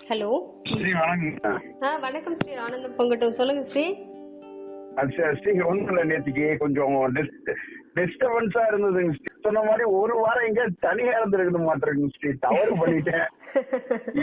Hello. Sri வணக்கங்க ஆ வணக்கம் ஸ்ரீ ஆனந்தம் பொங்கட்டும். சொல்லுங்க ஸ்ரீ. அது சரி, ஸ்ரீ ஒன்றும் இல்லை நேற்றுக்கு கொஞ்சம் டிஸ்டர்பன்ஸா இருந்ததுங்க ஸ்ரீ. சொன்ன மாதிரி ஒரு வாரம் எங்க தனியா இருந்திருக்குது மாட்டிருக்குங்க ஸ்ரீ. தவறு பண்ணிட்டேன்.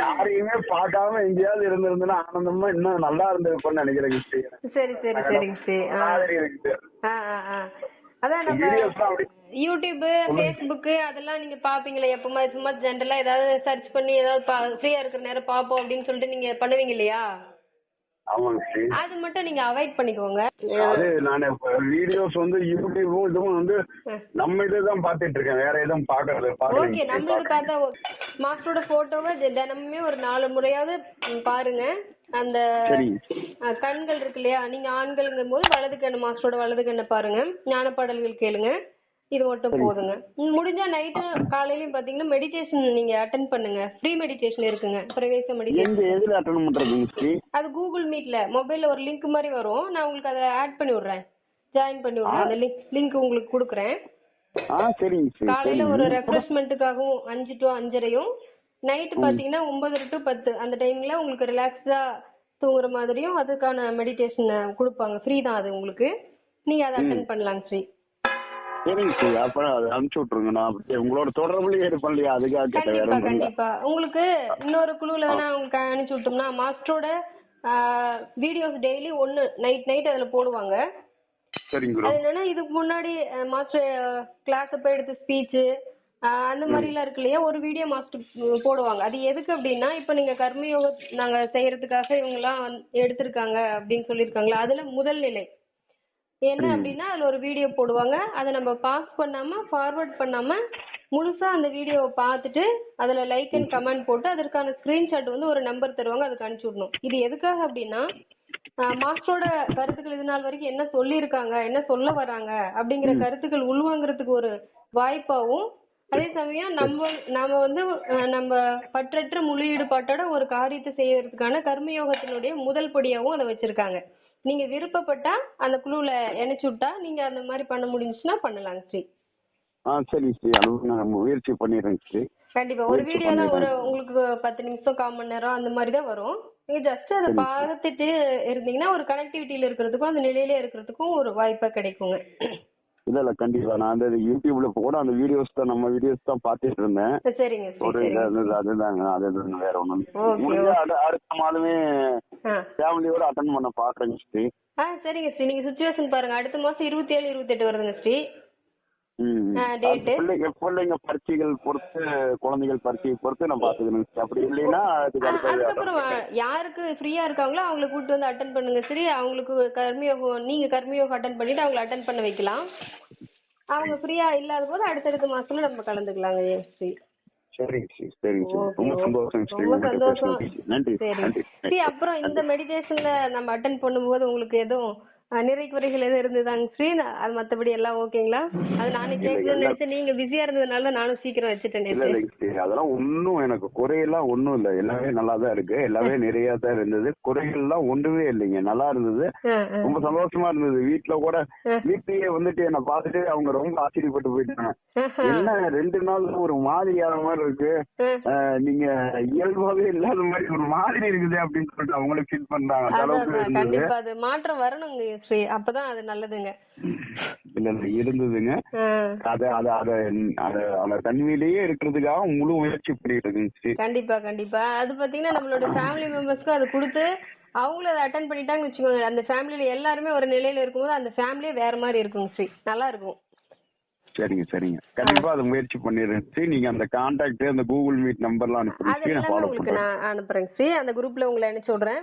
யாரையுமே பார்க்காம எங்கேயாவது இருந்திருந்தேன்னா ஆனந்தமா இன்னும் நல்லா இருந்திருக்கும்னு நினைக்கிறேங்க ஸ்ரீ. சரி சரி சரிங்க ஸ்ரீ. இருக்குது. அதான் நம்ம வீடியோஸ்லாம் அப்படி யூடியூப் ஃபேஸ்புக் அதெல்லாம் நீங்க பாப்பீங்களே எப்பமா சும்மா ஜென்ரலா ஏதாவது சர்ச் பண்ணி ஏதாவது ஃப்ரீயா இருக்கிற நேரம் பாப்போம் அப்படின்னு சொல்லிட்டு நீங்க பண்ணுவீங்க இல்லையா? அது மட்டும் நீங்க அவாய்ட் பண்ணிக்கோங்க. அது நான் வீடியோஸ் வந்து யூடியூபும் இதுவும் வந்து நம்ம இதுதான் பார்த்துட்டு இருக்கேன். வேற எதுவும் பார்க்கறது ஓகே நம்மளது பார்த்தா மாஸ்டரோட போட்டோவை தினமுமே ஒரு நாலு முறையாவது பாருங்க. அந்த கண்கள் இருக்கு இல்லையா? நீங்க ஆண்கள்ங்கும் போது வலது கண்ணு மாஸ்டரோட வலது கண்ணை பாருங்க. ஞான பாடல்கள் கேளுங்க. இது மட்டும் போதுங்க. முடிஞ்சா நைட்டு காலையிலயும் பாத்தீங்கன்னா மெடிடேஷன் நீங்க அட்டன் பண்ணுங்க. ஃப்ரீ மெடிடேஷன் இருக்குங்க. பிரவேச மெடிடேஷன் அது கூகுள் மீட்ல மொபைல்ல ஒரு லிங்க் மாதிரி வரும். நான் உங்களுக்கு அதை ஆட் பண்ணி விடுறேன். ஜாயின் பண்ணி விடுறேன். அந்த லிங்க் லிங்க் உங்களுக்கு கொடுக்குறேன். காலையில ஒரு ரெஃப்ரெஷ்மெண்ட்டுக்காகவும் அஞ்சு டு அஞ்சரையும் நைட்டு பாத்தீங்கன்னா ஒன்பது டு பத்து. அந்த டைம்ல உங்களுக்கு ரிலாக்ஸ்டா தூங்குற மாதிரியும் அதுக்கான மெடிடேஷன் கொடுப்பாங்க. ஃப்ரீ தான் அது உங்களுக்கு. நீங்க அதை அட்டன் பண்ணலாம் ஸ்ரீ சரிங்க அப்புறம் அது அனுப்பிச்சு விட்ருங்க நான் அப்படியே உங்களோட தொடர்புலயே இருப்பேன் இல்லையா அதுக்காக கேட்டேன் வேற கண்டிப்பா இல்லை. கண்டிப்பா. உங்களுக்கு இன்னொரு குழுல வேணா உங்களுக்கு அனுப்பிச்சு விட்டோம்னா மாஸ்டரோட வீடியோஸ் டெய்லி ஒன்னு நைட் நைட் அதுல போடுவாங்க. சரிங்க குரு அது என்னன்னா இதுக்கு முன்னாடி மாஸ்டர் கிளாஸ் போய் எடுத்த ஸ்பீச் அந்த மாதிரிலாம் இருக்கு இல்லையா? ஒரு வீடியோ மாஸ்டர் போடுவாங்க. அது எதுக்கு அப்படின்னா இப்போ நீங்க கர்மயோக நாங்க செய்யறதுக்காக இவங்கெல்லாம் வந்து எடுத்திருக்காங்க அப்படின்னு சொல்லியிருக்காங்களா? அதுல முதல் நிலை. என்ன அப்படின்னா அதுல ஒரு வீடியோ போடுவாங்க. அதை நம்ம பாஸ் பண்ணாம ஃபார்வர்ட் பண்ணாம முழுசா அந்த வீடியோவை பார்த்துட்டு அதுல லைக் அண்ட் கமெண்ட் போட்டு அதற்கான ஸ்கிரீன்ஷாட் வந்து ஒரு நம்பர் தருவாங்க அதுக்கு அனுப்பிச்சு விடணும். இது எதுக்காக அப்படின்னா மாஸ்டரோட கருத்துக்கள் இது நாள் வரைக்கும் என்ன சொல்லியிருக்காங்க என்ன சொல்ல வராங்க அப்படிங்கிற கருத்துக்கள் உள்வாங்கறதுக்கு ஒரு வாய்ப்பாவும் அதே சமயம் நம்ம நாம வந்து நம்ம பற்றற்ற முழு ஈடுபாட்டோட ஒரு காரியத்தை செய்யறதுக்கான கர்மயோகத்தினுடைய முதல் படியாவும் அதை வச்சிருக்காங்க. நீங்க விருப்பப்பட்டா அந்த குழுல இணைச்சு விட்டா நீங்க அந்த மாதிரி பண்ண முடிஞ்சுச்சுன்னா பண்ணலாம் ஸ்ரீ. ஆ சரிங்க ஸ்ரீ. அது நான் முயற்சி பண்ணிடுறேங்க ஸ்ரீ. கண்டிப்பா. ஒரு வீடியோல ஒரு உங்களுக்கு பத்து நிமிஷம் கால் மணி நேரம் அந்த மாதிரி தான் வரும். நீங்க ஜஸ்ட் அதை பார்த்துட்டு இருந்தீங்கன்னா ஒரு கனெக்டிவிட்டியில இருக்கிறதுக்கும் அந்த நிலையில இருக்கிறதுக்கும் ஒரு வாய்ப்பா கிடைக்குங்க. இல்ல இல்ல கண்டிப்பா. நான் அந்த யூடியூப்ல கூட அந்த வீடியோஸ் தான் நம்ம வீடியோஸ் தான் பார்த்துட்டு இருந்தேன். சரிங்க ஒரு அதுதாங்க. அதுதாங்க வேற ஒண்ணும் அடுத்த மாதமே ஃபேமிலியோட அட்டன் பண்ண பாக்குறேங்க ஸ்ரீ ஆ சரிங்க ஸ்ரீ நீங்க சுச்சுவேஷன் பாருங்க. அடுத்த மாசம் இருபத்தி ஏழு இருபத்தி எட்டு வருதுங்க ஸ்ரீ? பிள்ளைங்க பிள்ளைங்க பரீட்சைகள் பொறுத்து குழந்தைகள் பரீட்சையை பொறுத்து நான். அப்படி இல்லைன்னா அதுக்கப்புறம் யாருக்கு ஃப்ரீயா இருக்காங்களோ அவங்கள கூட்டு வந்து அட்டன் பண்ணுங்க சரி அவங்களுக்கு கர்மயோகம் நீங்க கர்மயோகம் அட்டன் பண்ணிட்டு அவங்கள அட்டன் பண்ண வைக்கலாம். அவங்க ஃப்ரீயா இல்லாத போது அடுத்தடுத்த மாசத்துல நம்ம கலந்துக்கலாங்க ஸ்ரீ சரிங்க சரிங்க ரொம்ப. சந்தோஷம். நன்றி அப்புறம் இந்த மெடிடேஷன்ல நம்ம அட்டன் பண்ணும்போது உங்களுக்கு எதுவும் நிறை குறைகள் எதுவும் இருந்ததாங்க ஸ்ரீ அது மத்தபடி எல்லாம் ஓகேங்களா அது நானே கேட்கணும்னு நினைச்சேன் நீங்க பிஸியா இருந்ததுனால நானும் சீக்கிரம் வச்சுட்டேன் இல்ல ஸ்ரீ அதெல்லாம் ஒன்றும் எனக்கு குறையெல்லாம் ஒன்றும் இல்லை. எல்லாமே நல்லா தான் இருக்கு. எல்லாமே நிறைய தான் இருந்தது. குறைகள்லாம் ஒன்றுமே இல்லைங்க. நல்லா இருந்தது. ரொம்ப சந்தோஷமா இருந்தது. வீட்ல கூட வீட்லயே வந்துட்டு என்ன பார்த்துட்டு அவங்க ரொம்ப ஆச்சரியப்பட்டு போயிட்டாங்க. என்ன ரெண்டு நாள் ஒரு மாதிரியான மாதிரி இருக்கு. நீங்க இயல்பாவே இல்லாத மாதிரி ஒரு மாதிரி இருக்குது அப்படின்னு சொல்லிட்டு அவங்களுக்கு ஃபீல் பண்றாங்க. அந்த அளவுக்கு இருந்தது. மாற்றம் வரணுங்க. ஸ்ரீ அப்பதான் அது நல்லதுங்க. இல்ல இல்ல இருந்ததுங்க. அத அத அத அத அந்த தன்மையிலேயே இருக்கிறதுக்காக முழு முயற்சி பண்ணிட்டு ஸ்ரீ கண்டிப்பா கண்டிப்பா. அது பாத்தீங்கன்னா நம்மளோட ஃபேமிலி மெம்பர்ஸ்க்கும் அது கொடுத்து அவங்களும் அதை அட்டன் பண்ணிட்டாங்கன்னு வச்சுக்கோங்க. அந்த ஃபேமிலியில எல்லாருமே ஒரு நிலையில இருக்கும்போது அந்த ஃபேமிலியே வேற மாதிரி இருக்குங்க ஸ்ரீ நல்லா இருக்கும். சரிங்க சரிங்க. கண்டிப்பா அதை முயற்சி பண்ணிடுறேன். ஸ்ரீ நீங்க அந்த கான்டாக்ட் அந்த கூகுள் மீட் நம்பர்லாம் அனுப்புறீங்க நான் ஃபாலோ பண்றேன். நான் அனுப்புறேங்க ஸ்ரீ அந்த குரூப்ல உங்களை அனுப்பிச்சு விடுறேன்.